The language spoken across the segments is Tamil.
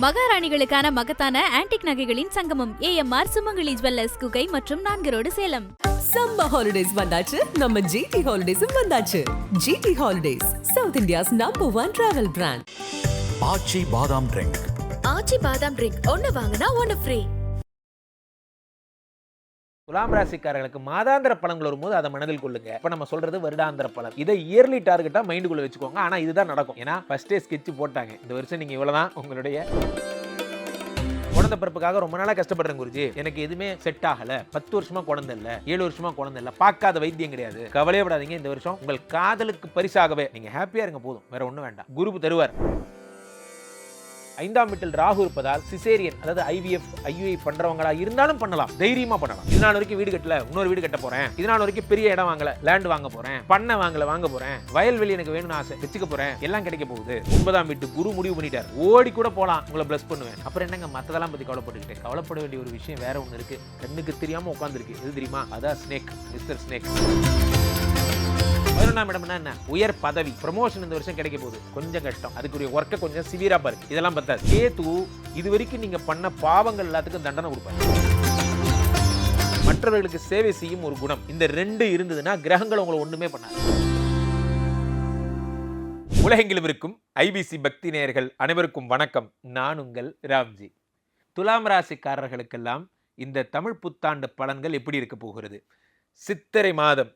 மகாராணிகளுக்கான மகத்தான ஆன்டிக் நகைகளின் சங்கமம் ஏஎம்ஆர் சுமங்கலி ஜுவல்லர்ஸ் குகை மற்றும் நான்கு ரோடு சேலம். சம்மர் ஹாலிடேஸ் வந்தாச்சு நம்ம ஜிடி ஹாலிடேஸும் வந்தாச்சு. GT Holidays South India's number one travel brand Aachi badam drink Aachi பாதாம் ட்ரிங்க் ஒன்னு வாங்கினா ஒன்னு ஃப்ரீ துலாம் ராசிக்காரர்களுக்கு மாதாந்திர பலன்கள் வரும்போது அதை மனதில் கொள்ளுங்க. இப்போ நம்ம சொல்றது வருடாந்திர பலன் இதை இயர்லி டார்கெட்டா மைண்டுக்குள்ள வச்சுக்கோங்க. ஆனா இதுதான் நடக்கும். ஏன்னா ஃபர்ஸ்டே ஸ்கெட்ச் போட்டாங்க. இந்த வருஷம் நீங்க இவ்வளவுதான் உங்களுடைய குழந்தை பிறப்புக்காக ரொம்ப நாளா கஷ்டப்படுறேன் குருஜி. எனக்கு எதுவுமே செட் ஆகல. பத்து வருஷமா குழந்தை இல்ல. ஏழு வருஷமா குழந்தை இல்ல. பார்க்காத வைத்தியம் கிடையாது. கவலையப்படாதீங்க இந்த வருஷம் உங்கள் காதலுக்கு பரிசாகவே. நீங்க ஹாப்பியா இருங்க. போதும். வேற ஒண்ணும் வேண்டாம். குரு தருவார். ஐந்தாம் வீட்டில் ராகு இருப்பதால் சிசேரியன் அதாவது ஐவிஎஃப் ஐயுஐ பண்றவங்களா இருந்தாலும் பண்ணலாம். தைரியமா பண்ணலாம். இது நாள் வரைக்கும் வீடு கட்டல இன்னொரு வீடு கட்ட போறேன். இது நாள் வரைக்கும் பெரிய இடம் வாங்கல லேண்ட் வாங்க போறேன். பண்ணை வாங்கல வாங்க போறேன். வயல்வெளி எனக்கு வேணும்னு ஆசை வச்சுக்க போறேன். எல்லாம் கிடைக்க போகுது. ஒன்பதாம் வீட்டு குரு முடிவு பண்ணிட்டார். ஓடி கூட போலாம் உங்களை பிளஸ் பண்ணுவேன். அப்புறம் என்னங்க மத்ததெல்லாம் பத்தி கவலைப்பட்டுக்கிட்டேன். கவலைப்பட வேண்டிய ஒரு விஷயம் வேற ஒன்று இருக்கு. கண்ணுக்கு தெரியாம உட்காந்துருக்கு இது தெரியுமா? அதான் ஸ்னேக் மிஸ்டர் ஸ்னேக் பதினொன்றாம் இடம்னா என்ன உயர் பதவி ப்ரமோஷன் இந்த வருஷம் கிடைக்க போகுது. கொஞ்சம் கஷ்டம். அதுக்குரிய ஒர்க்கை கொஞ்சம் சிவியரா பாரு இதெல்லாம் பத்தாது. கேது இது வரைக்கும் நீங்க பண்ண பாவங்கள் எல்லாத்துக்கும் தண்டனை கொடுப்பாரு. மற்றவர்களுக்கு சேவை செய்யும் ஒரு குணம். இந்த ரெண்டு இருந்ததுன்னா கிரகங்கள் உங்களை ஒண்ணுமே பண்ணாது. உலகெங்கிலும் இருக்கும் ஐபிசி பக்தி நேயர்கள் அனைவருக்கும் வணக்கம். நான் உங்கள் ராம்ஜி. துலாம் ராசிக்காரர்களுக்கெல்லாம் இந்த தமிழ் புத்தாண்டு பலன்கள் எப்படி இருக்க போகிறது? சித்திரை மாதம்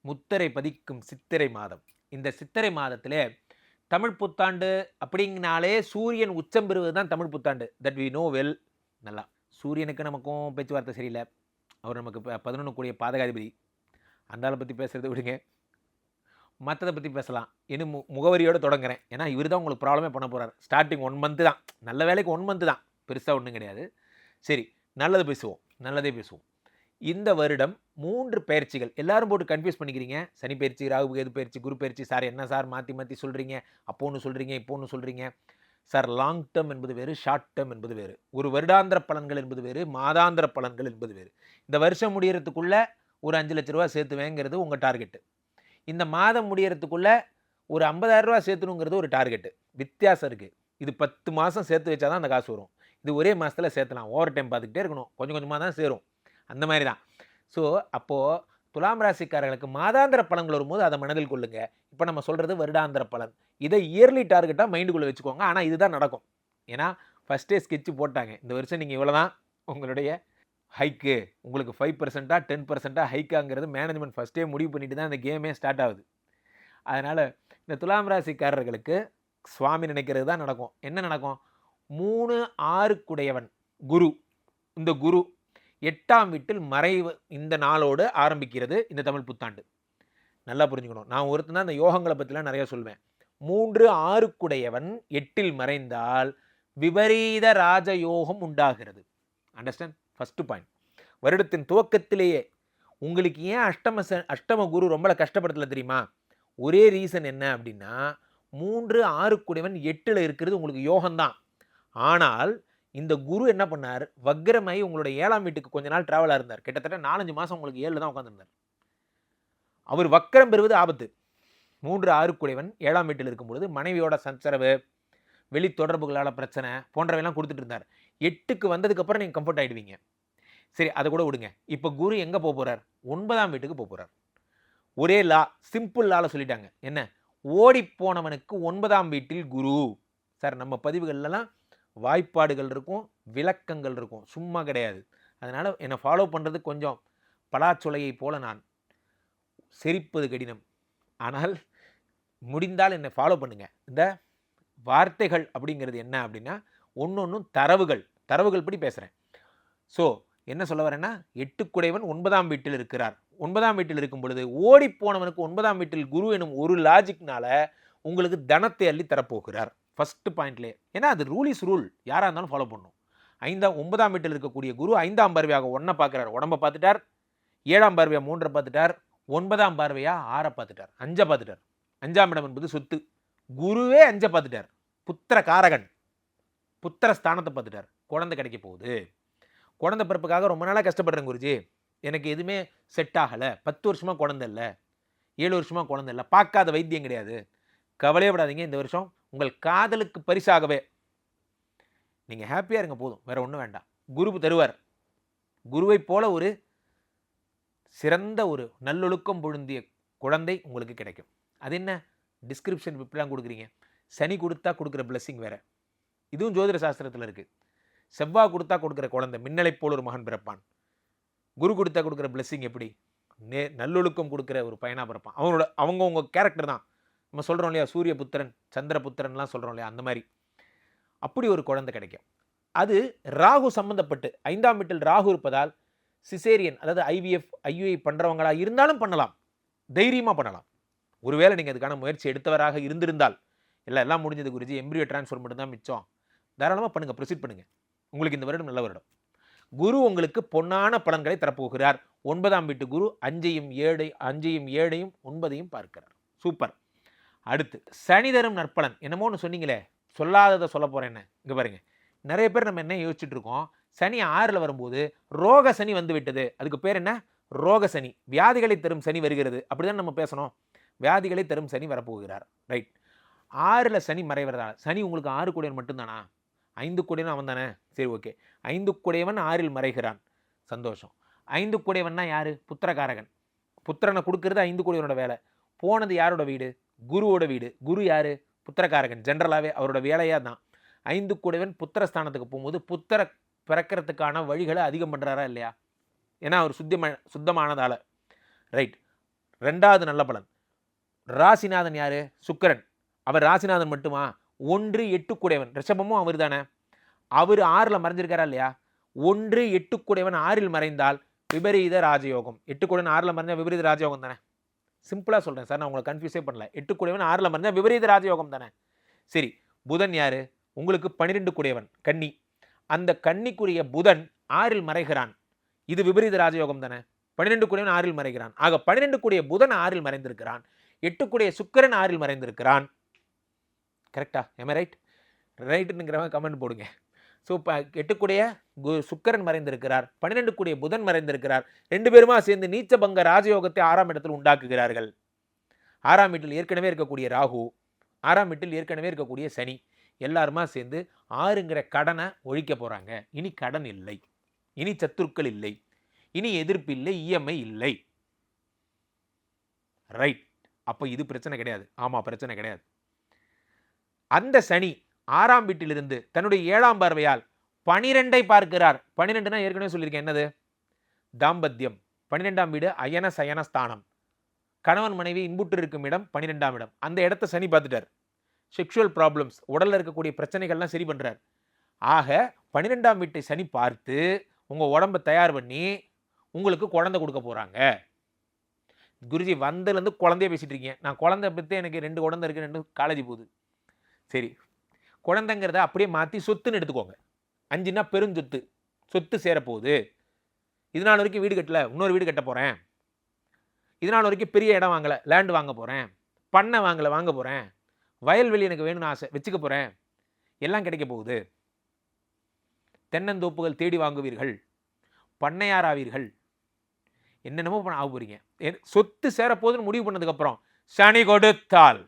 முத்திரை பதிக்கும் சித்திரை மாதம். இந்த சித்திரை மாதத்தில் தமிழ் புத்தாண்டு அப்படிங்கனாலே சூரியன் உச்சம் பெறுவது தான் தமிழ் புத்தாண்டு. தட் வி நோ வெல் நல்லா. சூரியனுக்கு நமக்கும் பேச்சுவார்த்தை சரியில்லை. அவர் நமக்கு ப- பதினொன்று கூடிய பாதகாதிபதி. அந்த ஆளை பற்றி பேசுகிறத விடுங்க. மற்றதை பற்றி பேசலாம். இன்னும் மு முகவரியோடு தொடங்குறேன். ஏன்னா இவர் தான் உங்களுக்கு ப்ராப்ளமே பண்ண போகிறார் ஸ்டார்டிங் ஒன் மந்த்து தான். நல்ல வேலைக்கு ஒன் மந்த்து தான். பெருசாக ஒன்றும் கிடையாது. சரி நல்லது பேசுவோம். நல்லதே பேசுவோம். இந்த வருடம் மூன்று பயிற்சிகள். எல்லாரும் போட்டு கன்ஃபியூஸ் பண்ணிக்கிறீங்க. சனி பயிற்சி ராகு கேது பயிற்சி குரு பயிற்சி சார் என்ன சார் மாற்றி மாற்றி சொல்கிறீங்க அப்போ ஒன்று சொல்கிறீங்க இப்போ ஒன்று சொல்கிறீங்க சார் லாங் டேர்ம் என்பது வேறு ஷார்ட் டேர்ம் என்பது வேறு. ஒரு வருடாந்திர பலன்கள் என்பது வேறு மாதாந்திர பலன்கள் என்பது வேறு. இந்த வருஷம் முடிகிறதுக்குள்ளே ஒரு அஞ்சு லட்ச ரூபா சேர்த்துவேங்கிறது உங்கள் டார்கெட்டு இந்த மாதம் முடிகிறதுக்குள்ளே ஒரு 50000 ரூபா சேர்த்துணுங்கிறது ஒரு டார்கெட்டு வித்தியாசம் இருக்குது இது பத்து மாதம் சேர்த்து வச்சா தான் அந்த காசு வரும். இது ஒரே மாதத்தில் சேர்த்தலாம். ஓவர் டைம் பார்த்துக்கிட்டே இருக்கணும். கொஞ்சம் கொஞ்சமாக தான் சேரும். அந்த மாதிரி தான். ஸோ அப்போது துலாம் ராசிக்காரர்களுக்கு மாதாந்திர பலன்கள் வரும்போது அதை மனதில் கொள்ளுங்க. இப்போ நம்ம சொல்கிறது வருடாந்திர பலன். இதை இயர்லி டார்கெட்டாக மைண்டுக்குள்ளே வச்சுக்கோங்க. ஆனால் இதுதான் நடக்கும். ஏன்னா ஃபஸ்ட்டே ஸ்கெட்ச் போட்டாங்க. இந்த வருஷம் நீங்கள் இவ்வளோ தான். உங்களுடைய ஹைக்கு உங்களுக்கு ஃபைவ் பர்சண்ட்டாக டென் பர்சென்ட்டாக ஹைக்காங்கிறது மேனேஜ்மெண்ட் ஃபஸ்ட்டே முடிவு பண்ணிட்டு தான் இந்த கேமே ஸ்டார்ட் ஆகுது. அதனால் இந்த துலாம் ராசிக்காரர்களுக்கு சுவாமி நினைக்கிறது தான் நடக்கும். என்ன நடக்கும்? மூணு ஆறுக்குடையவன் குரு. இந்த குரு எட்டாம் வீட்டில் மறைவு இந்த நாளோடு ஆரம்பிக்கிறது இந்த தமிழ் புத்தாண்டு. நல்லா புரிஞ்சுக்கணும். நான் ஒருத்தன் தான் இந்த யோகங்களை பற்றிலாம் நிறைய சொல்வேன். மூன்று ஆறுக்குடையவன் எட்டில் மறைந்தால் விபரீத ராஜயோகம் உண்டாகிறது. அண்டர்ஸ்டாண்ட் ஃபஸ்ட்டு பாயிண்ட் வருடத்தின் துவக்கத்திலேயே உங்களுக்கு ஏன் அஷ்டம ச அஷ்டம குரு ரொம்ப கஷ்டப்படுத்தல தெரியுமா? ஒரே ரீசன் என்ன அப்படின்னா மூன்று ஆறுக்குடையவன் எட்டில் இருக்கிறது உங்களுக்கு யோகம்தான். ஆனால் இந்த குரு என்ன பண்ணார்? வக்ரமாயி உங்களுடைய ஏழாம் வீட்டுக்கு கொஞ்ச நாள் டிராவலாக இருந்தார். கிட்டத்தட்ட நாலஞ்சு மாதம் உங்களுக்கு ஏழில் தான் உட்காந்துருந்தார் அவர் வக்கரம் பெறுவது ஆபத்து. மூன்று ஆறுக்குடையவன் ஏழாம் வீட்டில் இருக்கும்பொழுது மனைவியோட சச்சரவு வெளி தொடர்புகளால் பிரச்சனை போன்றவையெல்லாம் கொடுத்துட்டு இருந்தார். எட்டுக்கு வந்ததுக்கப்புறம் நீங்கள் கம்ஃபர்ட் ஆகிடுவீங்க சரி அதை கூட விடுங்க. இப்போ குரு எங்கே போக போகிறார் ஒன்பதாம் வீட்டுக்கு போக போகிறார் ஒரே லா சிம்பிள் லால சொல்லிட்டாங்க. என்ன? ஓடி போனவனுக்கு ஒன்பதாம் வீட்டில் குரு. சார் நம்ம பதிவுகள்லாம் வாய்ப்பாடுகள் இருக்கும் விளக்கங்கள் இருக்கும். சும்மா கிடையாது. அதனால் என்னை ஃபாலோ பண்ணுறது கொஞ்சம் பலாச்சொலையை போல நான் செரிப்பது கடினம். ஆனால் முடிந்தால் என்னை ஃபாலோ பண்ணுங்கள் இந்த வார்த்தைகள் அப்படிங்கிறது என்ன அப்படின்னா ஒன்று ஒன்றும் தரவுகள் தரவுகள் படி பேசுகிறேன் ஸோ என்ன சொல்ல வரேன்னா எட்டுக்குடைவன் ஒன்பதாம் வீட்டில் இருக்கிறார். ஒன்பதாம் வீட்டில் இருக்கும் பொழுது ஓடி போனவனுக்கு ஒன்பதாம் வீட்டில் குரு எனும் ஒரு லாஜிக்னால உங்களுக்கு தனத்தை அள்ளி தரப்போகிறார். ஃபஸ்ட்டு பாயிண்ட்லேயே ஏன்னா அது ரூல் இஸ் ரூல் யாராக இருந்தாலும் ஃபாலோ பண்ணும் ஐந்தாம் ஒன்பதாம் வீட்டில் இருக்கக்கூடிய குரு ஐந்தாம் பார்வையாக ஒன்றை பார்க்குறாரு. உடம்ப பார்த்துட்டார். ஏழாம் பார்வையாக மூன்றை பார்த்துட்டார். ஒன்பதாம் பார்வையாக ஆறை பார்த்துட்டார். அஞ்சை பார்த்துட்டார். அஞ்சாம் இடம் என்பது சொத்து. குருவே அஞ்சை பார்த்துட்டார். புத்திர காரகன் புத்திர ஸ்தானத்தை பார்த்துட்டார். குழந்தை கிடைக்க போகுது. குழந்தை பிறப்புக்காக ரொம்ப நாளாக கஷ்டப்படுறேன் குருஜி. எனக்கு எதுவுமே செட் ஆகலை. பத்து வருஷமாக குழந்தை இல்லை. ஏழு வருஷமாக குழந்தை இல்லை. பார்க்காத வைத்தியம் கிடையாது. கவலையே விடாதீங்க இந்த வருஷம் உங்கள் காதலுக்கு பரிசாகவே. நீங்கள் ஹாப்பியாக இருங்க போதும். வேறு ஒன்றும் வேண்டாம். குரு தருவார். குருவை போல ஒரு சிறந்த ஒரு நல்லொழுக்கம் பொழுந்திய குழந்தை உங்களுக்கு கிடைக்கும். அது என்ன? டிஸ்கிரிப்ஷன் இப்படிலாம் கொடுக்குறீங்க. சனி கொடுத்தா கொடுக்குற பிளஸ்ஸிங் வேறு. இதுவும் ஜோதிட சாஸ்திரத்தில் இருக்குது செவ்வாய் கொடுத்தா கொடுக்குற குழந்தை மின்னலை போல் ஒரு மகன் பிறப்பான். குரு கொடுத்தா கொடுக்குற பிளஸ்ஸிங் எப்படி? நே நல்லொழுக்கம் கொடுக்குற ஒரு பையனாக பிறப்பான். அவனோட அவங்க கேரக்டர் தான். நம்ம சொல்கிறோம் இல்லையா? சூரிய புத்திரன் சந்திர புத்திரன்லாம் சொல்கிறோம் இல்லையா? அந்த மாதிரி. அப்படி ஒரு குழந்தை கிடைக்கும். அது ராகு சம்பந்தப்பட்டு ஐந்தாம் வீட்டில் ராகு இருப்பதால் சிசேரியன் அதாவது ஐவிஎஃப் ஐயுஐ பண்ணுறவங்களா இருந்தாலும் பண்ணலாம். தைரியமாக பண்ணலாம். ஒருவேளை நீங்கள் அதுக்கான முயற்சி எடுத்தவராக இருந்திருந்தால் இல்லை எல்லாம் முடிஞ்சது குருஜி எம்பிரியோ ட்ரான்ஸ்ஃபர் மட்டும் தான் மிச்சம். தாராளமாக பண்ணுங்கள் ப்ரொசீட் பண்ணுங்கள் உங்களுக்கு இந்த வருடம் நல்ல வருடம். குரு உங்களுக்கு பொன்னான பலன்களை தரப்போகிறார். ஒன்பதாம் வீட்டு குரு அஞ்சையும் ஏழை அஞ்சையும் ஏழையும் ஒன்பதையும் பார்க்கிறார். சூப்பர். அடுத்து சனி தரும் நற்பலன். என்னமோன்னு சொன்னீங்களே சொல்லாததை சொல்ல என்ன இங்கே பாருங்க. நிறைய பேர் நம்ம என்ன யோசிச்சுட்டு இருக்கோம்? சனி ஆறில் வரும்போது ரோக சனி வந்து விட்டது. அதுக்கு பேர் என்ன? ரோக சனி. வியாதிகளை தரும் சனி வருகிறது. அப்படிதான் நம்ம பேசணும். வியாதிகளை தரும் சனி வரப்போகிறார். ரைட் ஆறில் சனி மறைவதால் சனி உங்களுக்கு ஆறு கூடியவன் மட்டும்தானா? ஐந்து கூடியவன் அவன் தானே? சரி ஓகே ஐந்து கூடியவன் ஆறில் மறைகிறான். சந்தோஷம். ஐந்து கூடியவன்னா யார்? புத்திரகாரகன் புத்திரனை கொடுக்கறது ஐந்து கூடியவனோட வேலை. போனது யாரோட வீடு? குருவோட வீடு. குரு யார்? புத்திரக்காரகன். ஜென்ரலாகவே அவரோட வேலையாக தான் ஐந்து கூடவன் புத்திரஸ்தானத்துக்கு போகும்போது புத்திர பிறக்கிறதுக்கான வழிகளை அதிகம் பண்ணுறாரா இல்லையா? ஏன்னா அவர் சுத்தம சுத்தமானதால். ரைட். ரெண்டாவது நல்ல பலன். ராசிநாதன் யார்? சுக்கிரன். அவர் ராசிநாதன் மட்டுமா? ஒன்று எட்டுக்குடையவன் ரிஷபமும் அவர் தானே அவர் ஆறில் மறைஞ்சிருக்காரா இல்லையா? ஒன்று எட்டுக்குடையவன் ஆறில் மறைந்தால் விபரீத ராஜயோகம். எட்டுக்குடையவன் ஆறில் மறைஞ்சால் விபரீத ராஜயோகம் தானே சிம்பிளாக சொல்கிறேன் சார் நான் உங்களை கன்ஃபியூஸே பண்ணல. எட்டு கூடியவன் ஆறில் மறைஞ்சா விபரீத ராஜயோகம் தானே? சரி புதன் யாரு? உங்களுக்கு பன்னிரெண்டு குடையவன் கன்னி. அந்த கன்னிக்குரிய புதன் ஆறில் மறைகிறான். இது விபரீத ராஜயோகம் தானே? பன்னிரெண்டு கூடியவன் ஆறில் மறைகிறான். ஆக பன்னிரெண்டு கூடிய புதன் ஆறில் மறைந்திருக்கிறான். எட்டுக்குடைய சுக்கரன் ஆறில் மறைந்திருக்கிறான். கரெக்டா எம் ரைட் ரைட்டுங்கிறவங்க கமெண்ட் போடுங்க. ஸோ இப்போ எட்டுக்குடைய கு சுக்கரன் மறைந்திருக்கிறார். பன்னிரெண்டு கூடிய புதன் மறைந்திருக்கிறார். ரெண்டு பேருமா சேர்ந்து நீச்சபங்க ராஜயோகத்தை ஆறாம் இடத்தில் உண்டாக்குகிறார்கள். ஆறாம் வீட்டில் ஏற்கனவே இருக்கக்கூடிய ராகு ஆறாம் வீட்டில் ஏற்கனவே இருக்கக்கூடிய சனி எல்லாருமா சேர்ந்து ஆறுங்கிற கடனை ஒழிக்க போகிறாங்க இனி கடன் இல்லை. இனி சத்துருக்கள் இல்லை. இனி எதிர்ப்பு இல்லை இஎம்ஐ இல்லை. ரைட். அப்போ இது பிரச்சனை கிடையாது. ஆமாம் பிரச்சனை கிடையாது. அந்த சனி ஆறாம் வீட்டிலிருந்து தன்னுடைய ஏழாம் பார்வையால் பனிரெண்டை பார்க்கிறார். பனிரெண்டுனா ஏற்கனவே சொல்லியிருக்கேன் என்னது? தாம்பத்தியம். பன்னிரெண்டாம் வீடு அயன சயன ஸ்தானம். கணவன் மனைவி இன்புற்று இருக்கும் இடம் பன்னிரெண்டாம் இடம். அந்த இடத்த சனி பார்த்துட்டார். செக்ஷுவல் ப்ராப்ளம்ஸ் உடலில் இருக்கக்கூடிய பிரச்சனைகள்லாம் சரி பண்ணுறார் ஆக பன்னிரெண்டாம் வீட்டை சனி பார்த்து உங்கள் உடம்ப தயார் பண்ணி உங்களுக்கு குழந்தை கொடுக்க போகிறாங்க குருஜி வந்ததுலேருந்து குழந்தைய பேசிகிட்டு இருக்கீங்க. நான் குழந்தை பற்றி எனக்கு ரெண்டு குழந்தை இருக்குது ரெண்டு காலேஜ் போகுது. சரி குழந்தைங்கிறத அப்படியே மாற்றி சொத்துன்னு எடுத்துக்கோங்க. அஞ்சுன்னா பெருஞ்சொத்து சொத்து. சேரப்போகுது. இது நாள் வரைக்கும் வீடு கட்டல இன்னொரு வீடு கட்ட போகிறேன் இது நாள் வரைக்கும் பெரிய இடம் வாங்கலை லேண்டு வாங்க போகிறேன் பண்ணை வாங்கலை வாங்க போகிறேன் வயல்வெளி எனக்கு வேணும்னு ஆசை வச்சுக்க போகிறேன் எல்லாம் கிடைக்க போகுது. தென்னந்தோப்புகள் தேடி வாங்குவீர்கள். பண்ணையார் ஆவீர்கள். என்னென்னமோ பண்ண ஆக போகிறீங்க சொத்து சேரப்போகுதுன்னு முடிவு பண்ணதுக்கப்புறம் சனி கொடுத்தால்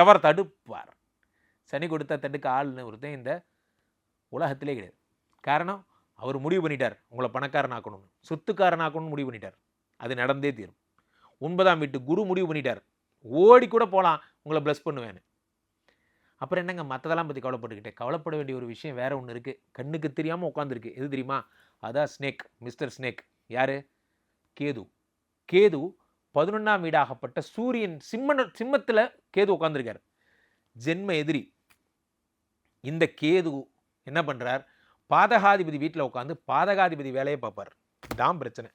எவர் தடுப்பார்? சனி கொடுத்தா தட்டுக்கு ஆள்னு ஒருத்தன் இந்த உலகத்திலே கிடையாது. காரணம் அவர் முடிவு பண்ணிட்டார். உங்களை பணக்காரனாக்கணும்னு. சொத்துக்காரனாக்கணும்னு முடிவு பண்ணிட்டார். அது நடந்தே தீரும். ஒன்பதாம் வீட்டு குரு முடிவு பண்ணிட்டார். ஓடி கூட போகலாம் உங்களை ப்ளஸ் பண்ணுவேன்னு. அப்புறம் என்னங்க மற்றதெல்லாம் பற்றி கவலைப்பட்டுக்கிட்டேன் கவலைப்பட வேண்டிய ஒரு விஷயம் வேற ஒன்று இருக்குது கண்ணுக்கு தெரியாமல் உட்காந்துருக்கு எது தெரியுமா? அதான் ஸ்னேக் மிஸ்டர் ஸ்னேக் யார்? கேது. கேது பதினொன்றாம் வீடாகப்பட்ட சூரியன் சிம்மன சிம்மத்தில் கேது உட்காந்துருக்கார் ஜென்ம எதிரி. இந்த கேது என்ன பண்ணுறார் பாதகாதிபதி வீட்டில் உட்காந்து பாதகாதிபதி வேலையை பார்ப்பார் இதான் பிரச்சனை.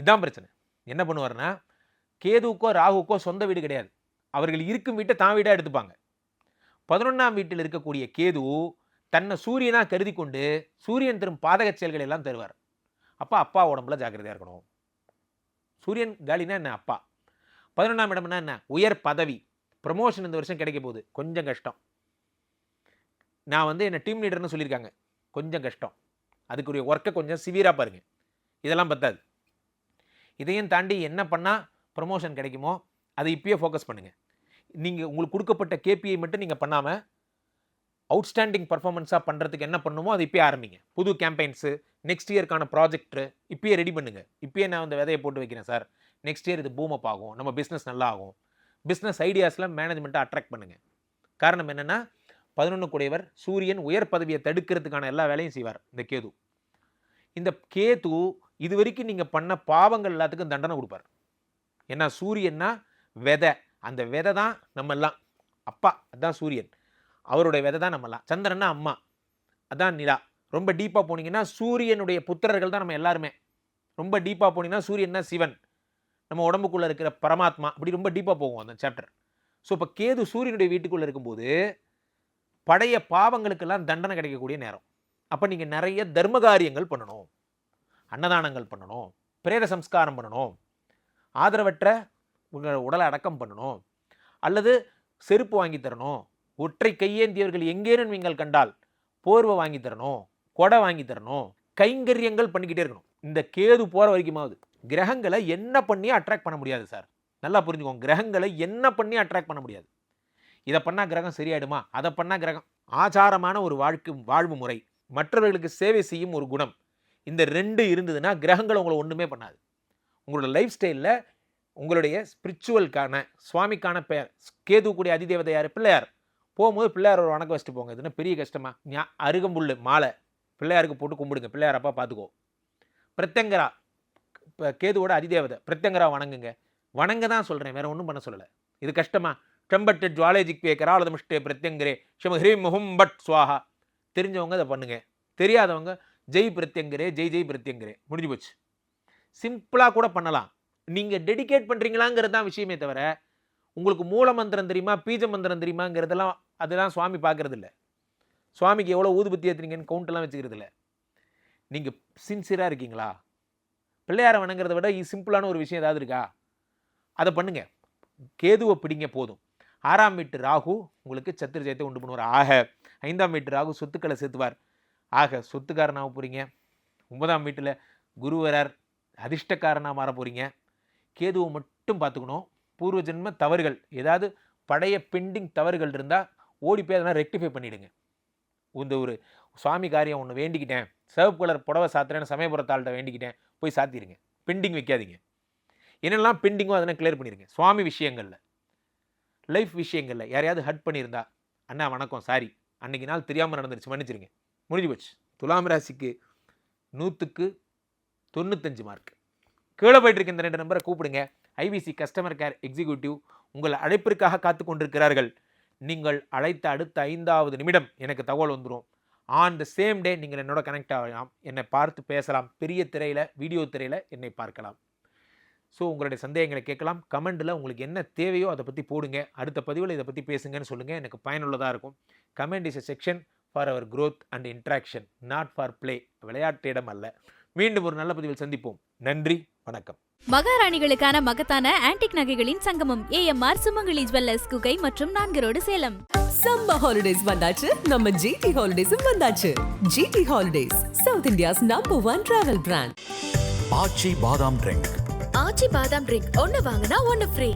இதான் பிரச்சனை. என்ன பண்ணுவார்னா கேதுவுக்கோ ராகுக்கோ சொந்த வீடு கிடையாது. அவர்கள் இருக்கும் வீட்டை தான் வீடாக எடுத்துப்பாங்க. பதினொன்றாம் வீட்டில் இருக்கக்கூடிய கேது தன்னை சூரியனாக கருதி கொண்டு சூரியன் தரும் பாதக செயல்களை எல்லாம் தருவார். அப்பா அப்பா உடம்புல ஜாக்கிரதையாக இருக்கணும். சூரியன் காலினா என்ன? அப்பா. பதினொன்றாம் இடம்னா என்ன? உயர் பதவி. ப்ரமோஷன் இந்த வருஷம் கிடைக்க போகுது. கொஞ்சம் கஷ்டம். நான் வந்து என்னை டீம் லீடர்னு சொல்லியிருக்காங்க. கொஞ்சம் கஷ்டம். அதுக்குரிய ஒர்க்கை கொஞ்சம் சிவியராக பாருங்கள் இதெல்லாம் பத்தாது. இதையும் தாண்டி என்ன பண்ணால் ப்ரொமோஷன் கிடைக்குமோ அதை இப்பயே ஃபோக்கஸ் பண்ணுங்கள் நீங்கள் உங்களுக்கு கொடுக்கப்பட்ட கேபிஐ மட்டும் நீங்கள் பண்ணாமல் அவுட்ஸ்டாண்டிங் பர்ஃபார்மன்ஸாக பண்ணுறதுக்கு என்ன பண்ணுமோ அது இப்போயே ஆரம்பிங்க. புது கேம்பெயின்ஸு நெக்ஸ்ட் இயர்க்கான ப்ராஜெக்ட்டு இப்பயே ரெடி பண்ணுங்க. இப்பயே நான் அந்த விதையை போட்டு வைக்கிறேன் சார் நெக்ஸ்ட் இயர் இது பூம் அப் ஆகும். நம்ம பிஸ்னஸ் நல்லா ஆகும். பிஸ்னஸ் ஐடியாஸில் மேனேஜ்மெண்ட்டை அட்ராக்ட் பண்ணுங்கள் காரணம் என்னென்னா பதினொன்று கூடையவர் சூரியன் உயர் பதவியை தடுக்கிறதுக்கான எல்லா வேலையும் செய்வார் இந்த கேது. இந்த கேது இது வரைக்கும் நீங்கள் பண்ண பாவங்கள் எல்லாத்துக்கும் தண்டனை கொடுப்பார். ஏன்னா சூரியன்னா விதை. அந்த விதை தான் நம்ம எல்லாம் அப்பா அதான் சூரியன். அவருடைய விதை தான் நம்மலாம் சந்திரன்னா அம்மா. அதான் நிலா. ரொம்ப டீப்பாக போனீங்கன்னா சூரியனுடைய புத்திரர்கள் தான் நம்ம எல்லாருமே. ரொம்ப டீப்பாக போனீங்கன்னா சூரியன்னா சிவன். நம்ம உடம்புக்குள்ளே இருக்கிற பரமாத்மா. அப்படி ரொம்ப டீப்பாக போகும் அந்த சாப்டர் ஸோ இப்போ கேது சூரியனுடைய வீட்டுக்குள்ளே இருக்கும்போது பழைய பாவங்களுக்கெல்லாம் தண்டனை கிடைக்கக்கூடிய நேரம். அப்போ நீங்கள் நிறைய தர்ம காரியங்கள் பண்ணணும். அன்னதானங்கள் பண்ணணும். பிரேத சம்ஸ்காரம் பண்ணணும். ஆதரவற்ற உங்கள் உடலை அடக்கம் பண்ணணும். அல்லது செருப்பு வாங்கி தரணும். ஒற்றை கையேந்தியவர்கள் எங்கேனும் நீங்கள் கண்டால் போர்வை வாங்கி தரணும் கொடை வாங்கி தரணும் கைங்கரியங்கள் பண்ணிக்கிட்டே இருக்கணும். இந்த கேது போகிற வரைக்குமாவது கிரகங்களை என்ன பண்ணி அட்ராக்ட் பண்ண முடியாது சார் நல்லா புரிஞ்சுக்கோங்க. கிரகங்களை என்ன பண்ணி அட்ராக்ட் பண்ண முடியாது. இதை பண்ணால் கிரகம் சரியாயிடுமா? அதை பண்ணால் கிரகம். ஆச்சாரமான ஒரு வாழ்க்கை வாழ்வு முறை. மற்றவர்களுக்கு சேவை செய்யும் ஒரு குணம். இந்த ரெண்டு இருந்ததுன்னா கிரகங்கள் உங்களை ஒன்றுமே பண்ணாது. உங்களோட லைஃப் ஸ்டைலில் உங்களுடைய ஸ்பிரிச்சுவலுக்கான சுவாமிக்கான பெயர். கேது அதிதேவதை யார்? பிள்ளையார். போகும்போது பிள்ளையார் ஒரு வணக்கம் வச்சுட்டு போங்க. இதுனா பெரிய கஷ்டமா? ஞா அருகம்புல் மாலை. பிள்ளையாருக்கு போட்டு கும்பிடுங்க. பிள்ளையார் அப்பா பார்த்துக்கோ. பிரத்யங்கரா இப்போ கேதுவோட அதிதேவதை. பிரத்யங்கரா வணங்குங்க. வணங்க தான் சொல்கிறேன் வேறு ஒன்றும் பண்ண சொல்லலை. இது கஷ்டமா? செம்பட்டு ஜுவாலேஜிக் பே கராளதமிஷ்டே பிரத்யங்கரே. ஷம ஹ்ரீம் முஹும் பட் சுவாஹா. தெரிஞ்சவங்க அதை பண்ணுங்க. தெரியாதவங்க ஜெய் பிரத்யங்கரே ஜெய் ஜெய் பிரத்யங்கரே. முடிஞ்சு போச்சு. சிம்பிளாக கூட பண்ணலாம். நீங்கள் டெடிகேட் பண்ணுறீங்களாங்கிறது தான் விஷயமே தவிர உங்களுக்கு மூல மந்திரம் தெரியுமா பீஜ மந்திரம் தெரியுமாங்கிறதெல்லாம் அதெல்லாம் சுவாமி பார்க்கறது இல்லை சுவாமிக்கு எவ்வளோ ஊதுபத்தி ஏற்றுறீங்கன்னு கவுண்ட்லாம் வச்சுக்கிறது இல்லை நீங்கள் சின்சியராக இருக்கீங்களா? பிள்ளையாரை வணங்குறத விட சிம்பிளான ஒரு விஷயம் ஏதாவது இருக்கா? அதை பண்ணுங்கள் கேதுவை பிடிங்க போதும். ஆறாம் வீட்டு ராகு உங்களுக்கு சத்துரு ஜெயத்தை உண்டு பண்ணுவார். ஆக ஐந்தாம் வீட்டு ராகு சொத்துக்களை சேர்த்துவார் ஆக சொத்துக்காரனாக போகிறீங்க ஒன்பதாம் வீட்டில் குரு வரார். அதிர்ஷ்டக்காரனாக மாற போகிறீங்க கேதுவை மட்டும் பார்த்துக்கணும். பூர்வ ஜென்ம தவறுகள் ஏதாவது பழைய பெண்டிங் தவறுகள் இருந்தால் ஓடி போய் அதெல்லாம் ரெக்டிஃபை பண்ணிவிடுங்க இந்த ஒரு சுவாமி காரியம் ஒன்று வேண்டிக்கிட்டேன். சிவப்பு கலர் புடவை சாத்துறேன்னு சமயபுரத்தாள்கிட்ட வேண்டிக்கிட்டேன். போய் சாத்திடுங்க பெண்டிங் வைக்காதீங்க. என்னெல்லாம் பெண்டிங்கோ அதெல்லாம் கிளியர் பண்ணிடுங்க சுவாமி விஷயங்களில். லைஃப் விஷயங்களில் யாரையாவது ஹட் பண்ணியிருந்தா அண்ணா வணக்கம் சாரி அன்னைக்கு நாள் தெரியாமல் நடந்துருச்சு மன்னிச்சிருங்க. முடிஞ்சு போச்சு. துலாம் ராசிக்கு நூற்றுக்கு தொண்ணூத்தஞ்சு மார்க் கீழே போயிட்டுருக்க இந்த ரெண்டு நம்பரை கூப்பிடுங்க. ஐபிசி கஸ்டமர் கேர் எக்ஸிக்யூட்டிவ் உங்கள் அழைப்பிற்காக காத்து கொண்டிருக்கிறார்கள். நீங்கள் அழைத்த அடுத்த ஐந்தாவது நிமிடம் எனக்கு தகவல் வந்துடும் ஆன் த சேம் டே நீங்கள் என்னோட கனெக்ட் ஆகலாம். என்னை பார்த்து பேசலாம். பெரிய திரையில் வீடியோ திரையில் என்னை பார்க்கலாம். ஸோ உங்களுடைய சந்தேகங்களை கேட்கலாம். கமெண்டில் உங்களுக்கு என்ன தேவையோ அதை பற்றி போடுங்க. அடுத்த பதிவில் இதை பற்றி பேசுங்கன்னு சொல்லுங்கள் எனக்கு பயனுள்ளதாக இருக்கும். Comment is a section for our growth and interaction not for play விளையாட்டு இடம் அல்ல. மீண்டும் ஒரு நல்ல பதிவில் சந்திப்போம். நன்றி வணக்கம். மகாராணிகளுக்கான மகத்தான ஆன்டிக் நகைகளின் சங்கமம். ஏஎம்ஆர் சுமங்கலி ஜுவல்லர்ஸ் குகை மற்றும் நான்கு ரோடு சேலம். சம்மர் ஹாலிடேஸ் வந்தாச்சு. நம்ம ஜிடி ஹாலிடேஸும் வந்தாச்சு. GT Holidays South India's number one travel brand Aachi badam drink Aachi பாதாம் ட்ரிங்க் ஒன்னு வாங்கினா ஒன்னு ஃப்ரீ.